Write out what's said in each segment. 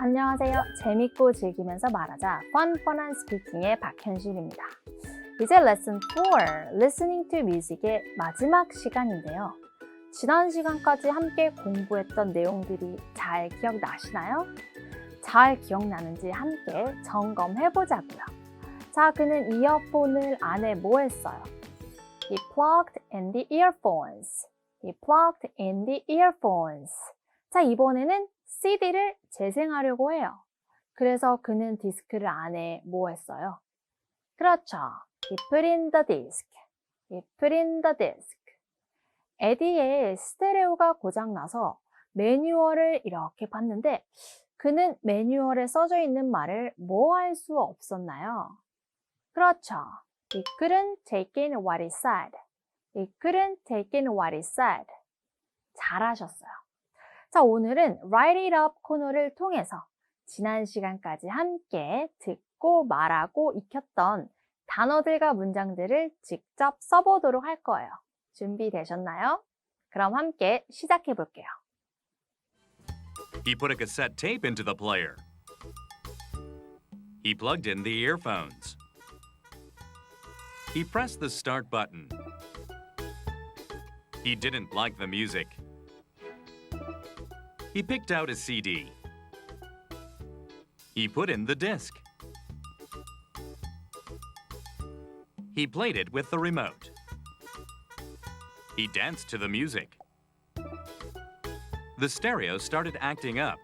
안녕하세요. 재밌고 즐기면서 말하자 펀펀한 스피킹의 박현실입니다. 이제 레슨 4, Listening to Music의 마지막 시간인데요. 지난 시간까지 함께 공부했던 내용들이 잘 기억나시나요? 잘 기억나는지 함께 점검해 보자고요. 자, 그는 이어폰을 안에 뭐 했어요? He plugged in the earphones. He plugged in the earphones. 자, 이번에는 CD를 재생하려고 해요. 그래서 그는 디스크를 안에 뭐 했어요? 그렇죠. He put in the disk. He put in the disk. 에디의 스테레오가 고장나서 매뉴얼을 이렇게 봤는데 그는 매뉴얼에 써져 있는 말을 뭐 할 수 없었나요? 그렇죠. He couldn't take in what he said. He couldn't take in what he said. 잘하셨어요. 자, 오늘은 Write It Up 코너를 통해서 지난 시간까지 함께 듣고 말하고 익혔던 단어들과 문장들을 직접 써보도록 할 거예요. 준비되셨나요? 그럼 함께 시작해 볼게요. He put a cassette tape into the player. He plugged in the earphones. He pressed the start button. He didn't like the music. He picked out a CD. He put in the disc. He played it with the remote. He danced to the music. The stereo started acting up.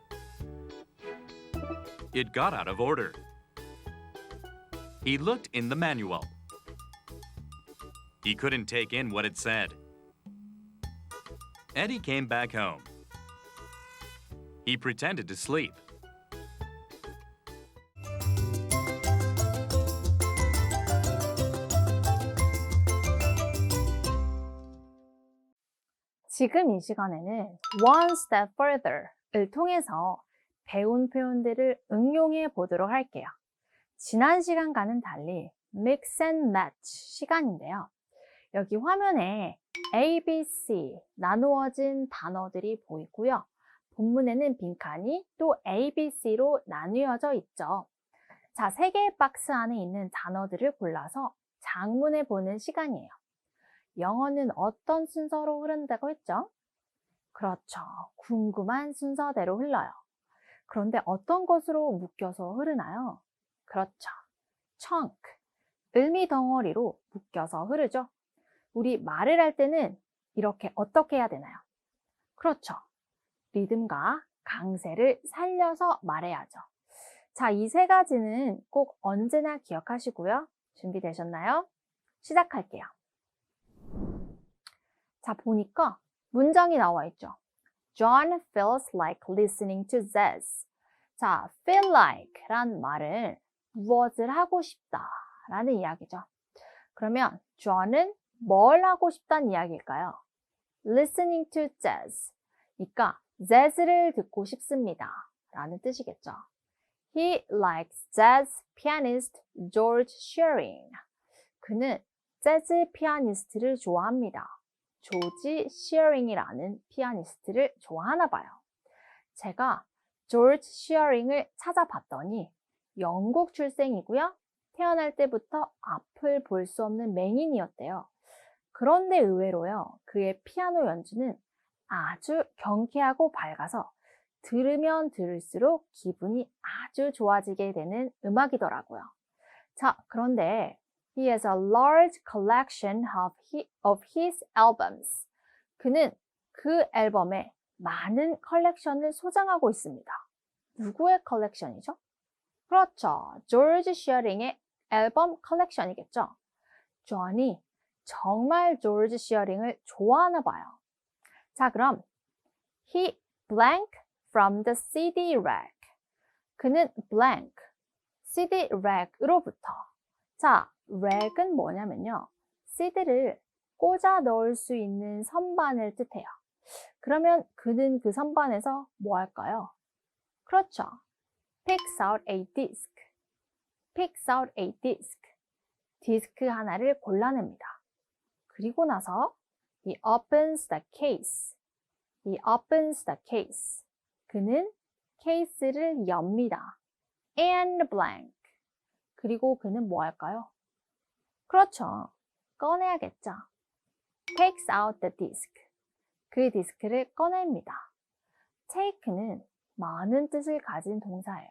It got out of order. He looked in the manual. He couldn't take in what it said. Eddie came back home. He pretended to sleep. 지금 이 시간에는 one step further를 통해서 배운 표현들을 응용해 보도록 할게요. 지난 시간과는 달리 mix and match 시간인데요. 여기 화면에 A, B, C 나누어진 단어들이 보이고요. 본문에는 빈칸이 또 A, B, C로 나뉘어져 있죠. 자, 세 개의 박스 안에 있는 단어들을 골라서 장문해 보는 시간이에요. 영어는 어떤 순서로 흐른다고 했죠? 그렇죠. 궁금한 순서대로 흘러요. 그런데 어떤 것으로 묶여서 흐르나요? 그렇죠. chunk, 을미 덩어리로 묶여서 흐르죠. 우리 말을 할 때는 이렇게 어떻게 해야 되나요? 그렇죠. 리듬과 강세를 살려서 말해야죠. 자, 이 세 가지는 꼭 언제나 기억하시고요. 준비되셨나요? 시작할게요. 자, 보니까 문장이 나와 있죠. John feels like listening to jazz. 자, feel like 란 말은 무엇을 하고 싶다 라는 이야기죠. 그러면 John은 뭘 하고 싶다는 이야기일까요? listening to jazz. 그러니까 jazz를 듣고 싶습니다 라는 뜻이겠죠. He likes jazz pianist George Shearing. 그는 재즈 피아니스트를 좋아합니다. 조지 시어링이라는 피아니스트를 좋아하나 봐요. 제가 조지 시어링을 찾아봤더니 영국 출생이고요. 태어날 때부터 앞을 볼 수 없는 맹인이었대요. 그런데 의외로요. 그의 피아노 연주는 아주 경쾌하고 밝아서 들으면 들을수록 기분이 아주 좋아지게 되는 음악이더라고요. 자, 그런데 He has a large collection of, he, of his albums. 그는 그 앨범에 많은 컬렉션을 소장하고 있습니다. 누구의 컬렉션이죠? 그렇죠. 조지 시어링의 앨범 컬렉션이겠죠. 존이 정말 조지 시어링을 좋아하나 봐요. 자, 그럼 he blank from the CD rack. 그는 blank, CD rack으로부터 자, 랙은 뭐냐면요. CD를 꽂아 넣을 수 있는 선반을 뜻해요. 그러면 그는 그 선반에서 뭐 할까요? 그렇죠. picks out a disc. picks out a disc. 디스크 하나를 골라냅니다. 그리고 나서 he opens the case. he opens the case. 그는 케이스를 엽니다. and blank. 그리고 그는 뭐 할까요? 그렇죠. 꺼내야겠죠. takes out the disk. 그 디스크를 꺼냅니다. take는 많은 뜻을 가진 동사예요.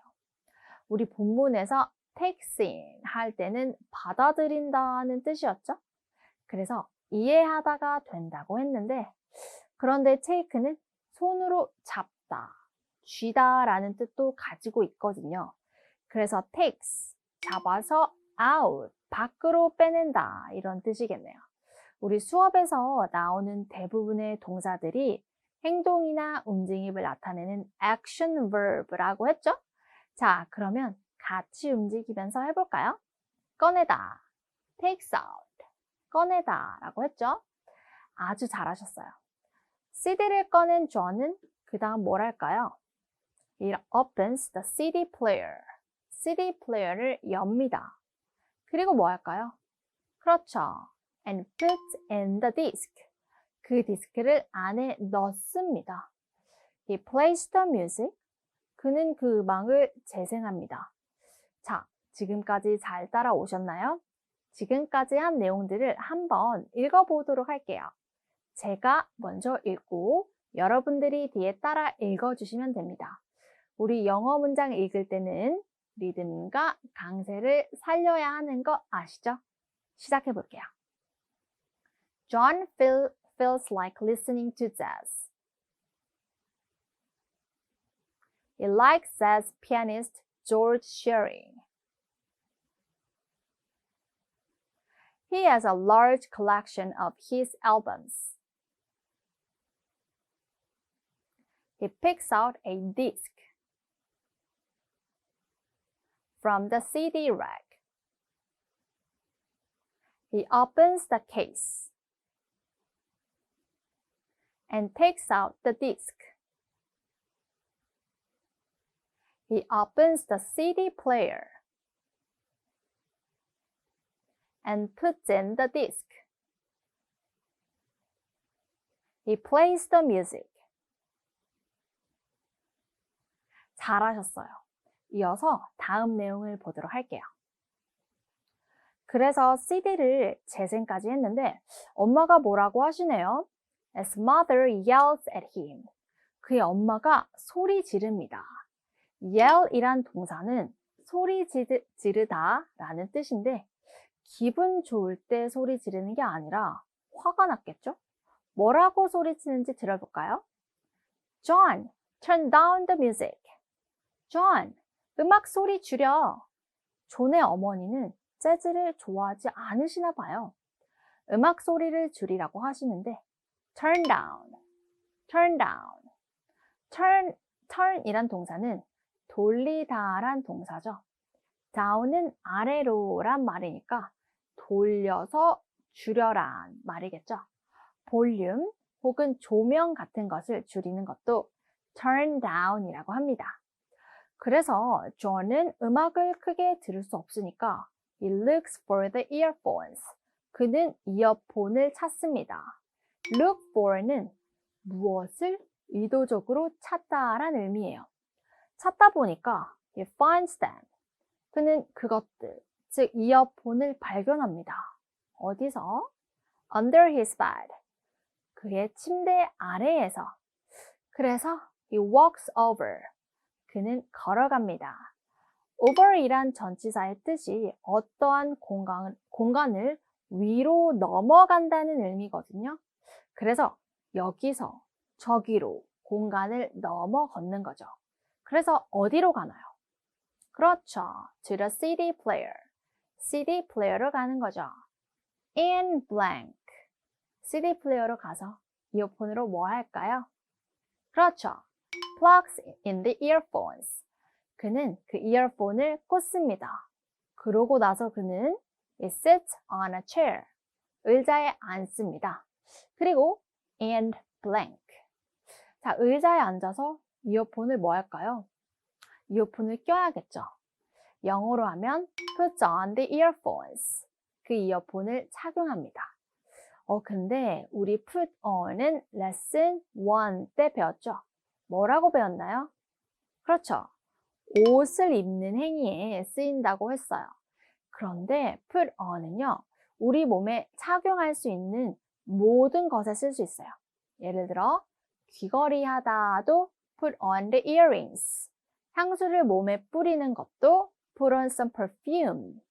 우리 본문에서 takes in 할 때는 받아들인다는 뜻이었죠? 그래서 이해하다가 된다고 했는데 그런데 take는 손으로 잡다, 쥐다 라는 뜻도 가지고 있거든요. 그래서 takes, 잡아서 out, 밖으로 빼낸다 이런 뜻이겠네요. 우리 수업에서 나오는 대부분의 동사들이 행동이나 움직임을 나타내는 action verb라고 했죠? 자, 그러면 같이 움직이면서 해볼까요? 꺼내다, takes out, 꺼내다 라고 했죠? 아주 잘하셨어요. CD를 꺼낸 존은 그 다음 뭘 할까요? It opens the CD player. CD 플레이어를 엽니다. 그리고 뭐 할까요? 그렇죠. And puts in the disk. 그 디스크를 안에 넣습니다. He plays the music. 그는 그 음악을 재생합니다. 자, 지금까지 잘 따라오셨나요? 지금까지 한 내용들을 한번 읽어보도록 할게요. 제가 먼저 읽고 여러분들이 뒤에 따라 읽어주시면 됩니다. 우리 영어 문장 읽을 때는 리듬과 강세를 살려야 하는 거 아시죠? 시작해 볼게요. John feel, feels like listening to jazz. He likes jazz pianist George Shearing. He has a large collection of his albums. He picks out a disc from the CD rack. He opens the case and takes out the disc. He opens the CD player and puts in the disc. He plays the music. 잘하셨어요. 이어서 다음 내용을 보도록 할게요. 그래서 CD를 재생까지 했는데 엄마가 뭐라고 하시네요. As mother yells at him. 그의 엄마가 소리 지릅니다. yell이란 동사는 소리 지르, 지르다 라는 뜻인데 기분 좋을 때 소리 지르는 게 아니라 화가 났겠죠? 뭐라고 소리치는지 들어볼까요? John, turn down the music. John, 음악 소리 줄여. 존의 어머니는 재즈를 좋아하지 않으시나 봐요. 음악 소리를 줄이라고 하시는데 turn down, turn down. turn, turn이란 동사는 돌리다란 동사죠. Down은 아래로란 말이니까 돌려서 줄여란 말이겠죠. 볼륨 혹은 조명 같은 것을 줄이는 것도 turn down이라고 합니다. 그래서 존은 음악을 크게 들을 수 없으니까 he looks for the earphones. 그는 이어폰을 찾습니다. look for는 무엇을 의도적으로 찾다란 의미예요. 찾다 보니까 he finds them. 그는 그것들, 즉 이어폰을 발견합니다. 어디서? under his bed. 그의 침대 아래에서. 그래서 he walks over. 그는 걸어갑니다. over이란 전치사의 뜻이 어떠한 공간, 공간을 위로 넘어간다는 의미거든요. 그래서 여기서 저기로 공간을 넘어 걷는 거죠. 그래서 어디로 가나요? 그렇죠. to the CD player. CD 플레이어로 가는 거죠. in blank. CD 플레이어로 가서 이어폰으로 뭐 할까요? 그렇죠. plugs in the earphones. 그는 그 이어폰을 꽂습니다. 그러고 나서 그는 it sits on a chair. 의자에 앉습니다. 그리고 and blank. 자, 의자에 앉아서 이어폰을 뭐 할까요? 이어폰을 껴야겠죠. 영어로 하면 puts on the earphones. 그 이어폰을 착용합니다. 어, 근데 우리 put on은 lesson 1때 배웠죠? 뭐라고 배웠나요? 그렇죠. 옷을 입는 행위에 쓰인다고 했어요. 그런데 put on은요, 우리 몸에 착용할 수 있는 모든 것에 쓸 수 있어요. 예를 들어, 귀걸이 하다도 put on the earrings. 향수를 몸에 뿌리는 것도 put on some perfume.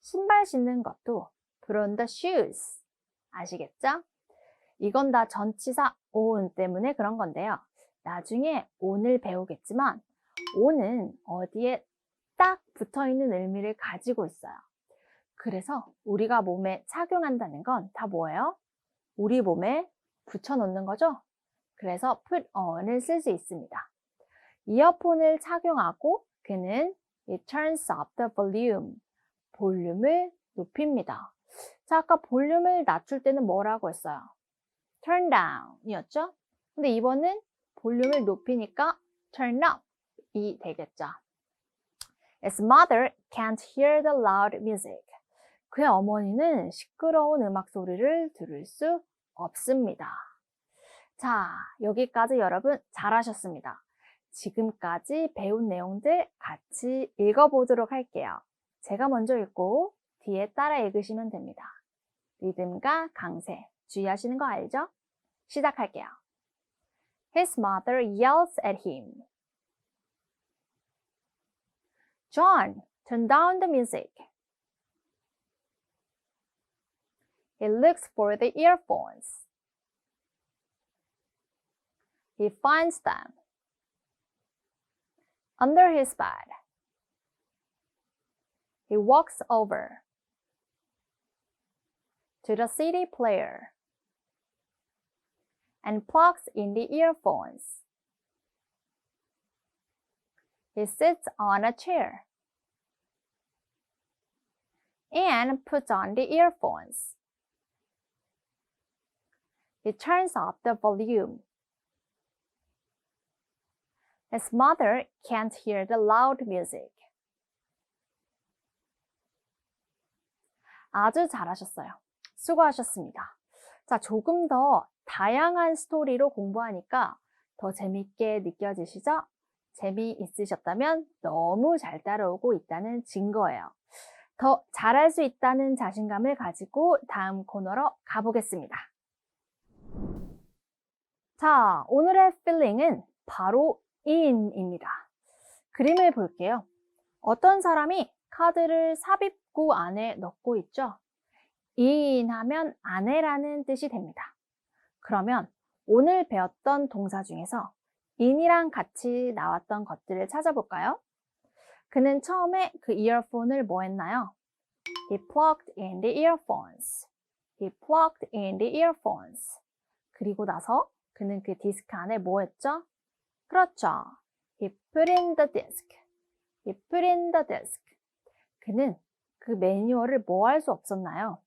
신발 신는 것도 put on the shoes. 아시겠죠? 이건 다 전치사 on 때문에 그런 건데요. 나중에 on을 배우겠지만 on은 어디에 딱 붙어 있는 의미를 가지고 있어요. 그래서 우리가 몸에 착용한다는 건 다 뭐예요? 우리 몸에 붙여 놓는 거죠? 그래서 put on을 쓸 수 있습니다. 이어폰을 착용하고 그는 it turns up the volume. 볼륨을 높입니다. 자, 아까 볼륨을 낮출 때는 뭐라고 했어요? turn down 이었죠? 근데 이번은 볼륨을 높이니까 turn up 이 되겠죠. His mother can't hear the loud music. 그의 어머니는 시끄러운 음악 소리를 들을 수 없습니다. 자, 여기까지 여러분 잘하셨습니다. 지금까지 배운 내용들 같이 읽어보도록 할게요. 제가 먼저 읽고 뒤에 따라 읽으시면 됩니다. 리듬과 강세 주의하시는 거 알죠? 시작할게요. His mother yells at him. John, turn down the music. He looks for the earphones. He finds them under his bed. He walks over to the CD player and plugs in the earphones. He sits on a chair and puts on the earphones. He turns up the volume. His mother can't hear the loud music. 아주 잘하셨어요. 수고하셨습니다. 자, 조금 더 다양한 스토리로 공부하니까 더 재밌게 느껴지시죠? 재미있으셨다면 너무 잘 따라오고 있다는 증거예요. 더 잘할 수 있다는 자신감을 가지고 다음 코너로 가보겠습니다. 자, 오늘의 필링은 바로 in입니다. 그림을 볼게요. 어떤 사람이 카드를 삽입구 안에 넣고 있죠? in 하면 안에라는 뜻이 됩니다. 그러면 오늘 배웠던 동사 중에서 in이랑 같이 나왔던 것들을 찾아볼까요? 그는 처음에 그 이어폰을 뭐 했나요? He plugged in the earphones. He plugged in the earphones. 그리고 나서 그는 그 디스크 안에 뭐 했죠? 그렇죠. He put in the disk. He put in the disk. 그는 그 매뉴얼을 뭐 할 수 없었나요?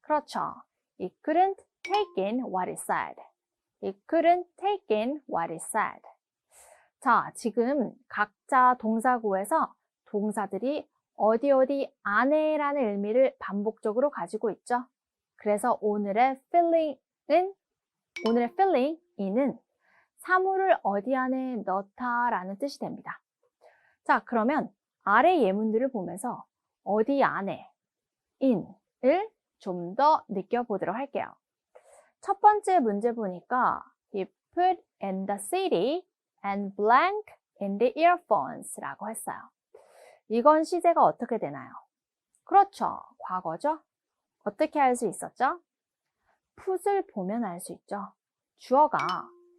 그렇죠. He couldn't take in what it said. He couldn't take in what it said. 자, 지금 각자 동사구에서 동사들이 어디 어디 안에라는 의미를 반복적으로 가지고 있죠. 그래서 오늘의 filling은 오늘의 filling in은 사물을 어디 안에 넣다 라는 뜻이 됩니다. 자, 그러면 아래 예문들을 보면서 어디 안에 in을 좀 더 느껴보도록 할게요. 첫 번째 문제 보니까 he put in the city and blank in the earphones 라고 했어요. 이건 시제가 어떻게 되나요? 그렇죠. 과거죠. 어떻게 할수 있었죠? put을 보면 알 수 있죠. 주어가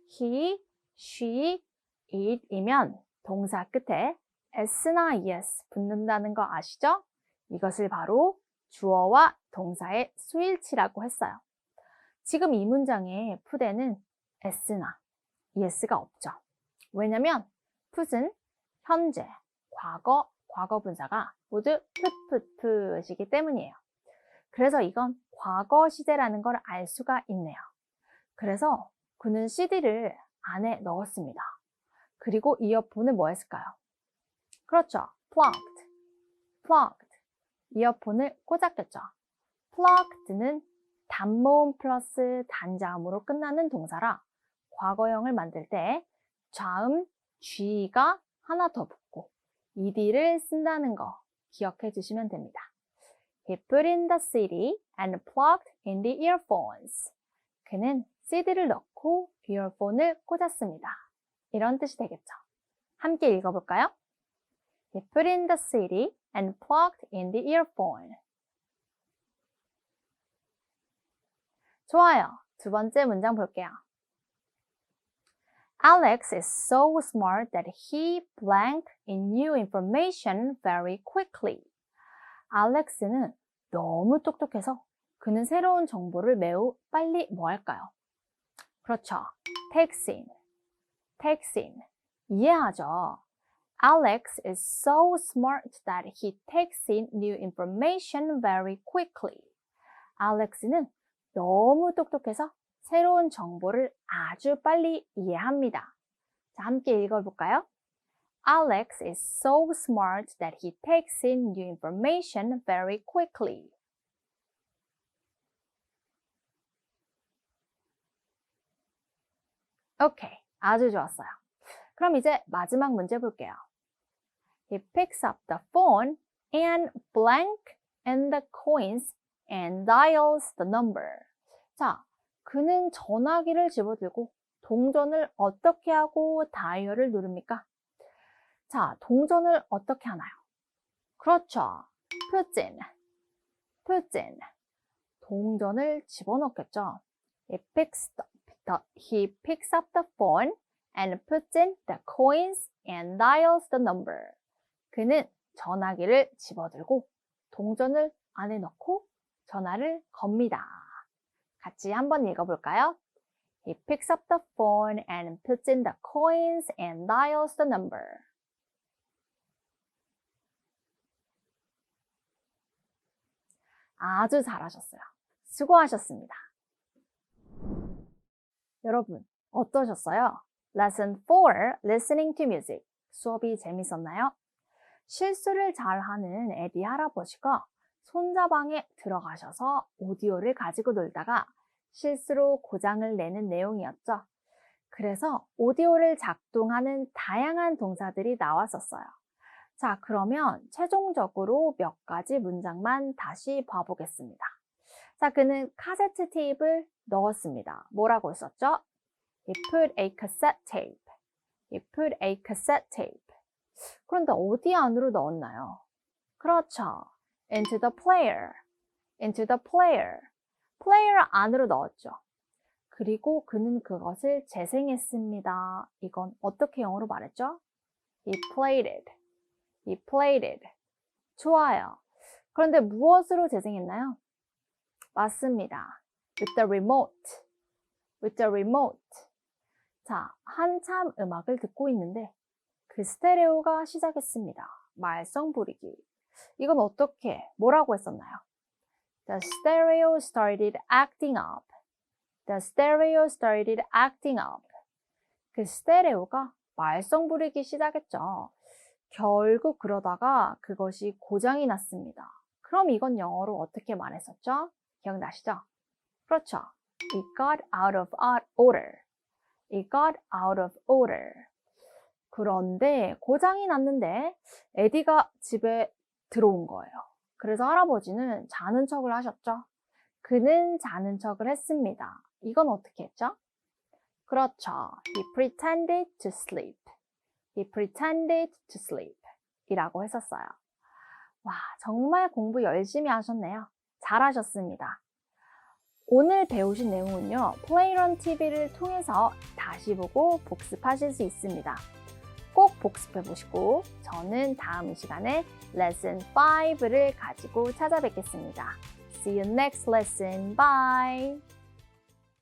he, she, it이면 동사 끝에 s나 es 붙는다는 거 아시죠? 이것을 바로 주어와 동사의 수일치라고 했어요. 지금 이 문장에 put에는 s나 es가 없죠. 왜냐면 put은 현재, 과거, 과거 분사가 모두 put, put, put이기 때문이에요. 그래서 이건 과거 시제라는 걸 알 수가 있네요. 그래서 그는 CD를 안에 넣었습니다. 그리고 이어폰을 뭐 했을까요? 그렇죠. plugged, plugged. 이어폰을 꽂았겠죠. plugked는 단모음 플러스 단자음으로 끝나는 동사라 과거형을 만들 때 좌음 G가 하나 더 붙고 ed를 쓴다는 거 기억해 주시면 됩니다. He put in the CD and plugged in the earphones. 그는 CD를 넣고 이어폰을 꽂았습니다. 이런 뜻이 되겠죠. 함께 읽어볼까요? He put in the CD and plugged in the earphone. 좋아요. 두 번째 문장 볼게요. Alex is so smart that he blanked in new information very quickly. 알렉스는 너무 똑똑해서 그는 새로운 정보를 매우 빨리 뭐 할까요? 그렇죠. takes in, takes in. 이해하죠? Alex is so smart that he takes in new information very quickly. 알렉스는 너무 똑똑해서 새로운 정보를 아주 빨리 이해합니다. 자, 함께 읽어볼까요? Alex is so smart that he takes in new information very quickly. 오케이, 아주 좋았어요. 그럼 이제 마지막 문제 볼게요. He picks up the phone and blank in the coins and dials the number. 자, 그는 전화기를 집어들고 동전을 어떻게 하고 다이얼을 누릅니까? 자, 동전을 어떻게 하나요? 그렇죠. puts in. 동전을 집어넣겠죠. He picks, the, the- he picks up the phone and puts in the coins and dials the number. 그는 전화기를 집어들고 동전을 안에 넣고 전화를 겁니다. 같이 한번 읽어볼까요? He picks up the phone and puts in the coins and dials the number. 아주 잘하셨어요. 수고하셨습니다. 여러분, 어떠셨어요? Lesson 4, Listening to Music. 수업이 재밌었나요? 실수를 잘하는 에디 할아버지가 손자방에 들어가셔서 오디오를 가지고 놀다가 실수로 고장을 내는 내용이었죠. 그래서 오디오를 작동하는 다양한 동사들이 나왔었어요. 자, 그러면 최종적으로 몇 가지 문장만 다시 봐보겠습니다. 자, 그는 카세트 테이프를 넣었습니다. 뭐라고 했었죠? He put a cassette tape. He put a cassette tape. 그런데 어디 안으로 넣었나요? 그렇죠. into the player. into the player. player 안으로 넣었죠. 그리고 그는 그것을 재생했습니다. 이건 어떻게 영어로 말했죠? He played it. He played it. 좋아요. 그런데 무엇으로 재생했나요? 맞습니다. With the remote. With the remote. 자, 한참 음악을 듣고 있는데 그 스테레오가 시작했습니다. 말썽 부리기. 이건 어떻게, 뭐라고 했었나요? The stereo started acting up. The stereo started acting up. 그 스테레오가 말썽 부리기 시작했죠. 결국 그러다가 그것이 고장이 났습니다. 그럼 이건 영어로 어떻게 말했었죠? 기억나시죠? 그렇죠. It got out of order. It got out of order. 그런데 고장이 났는데 에디가 집에 들어온 거예요. 그래서 할아버지는 자는 척을 하셨죠. 그는 자는 척을 했습니다. 이건 어떻게 했죠? 그렇죠. He pretended to sleep. He pretended to sleep. 이라고 했었어요. 와, 정말 공부 열심히 하셨네요. 잘하셨습니다. 오늘 배우신 내용은요, 플레이런 TV를 통해서 다시 보고 복습하실 수 있습니다. 꼭 복습해 보시고, 저는 다음 시간에 레슨 5를 가지고 찾아뵙겠습니다. See you next lesson. Bye!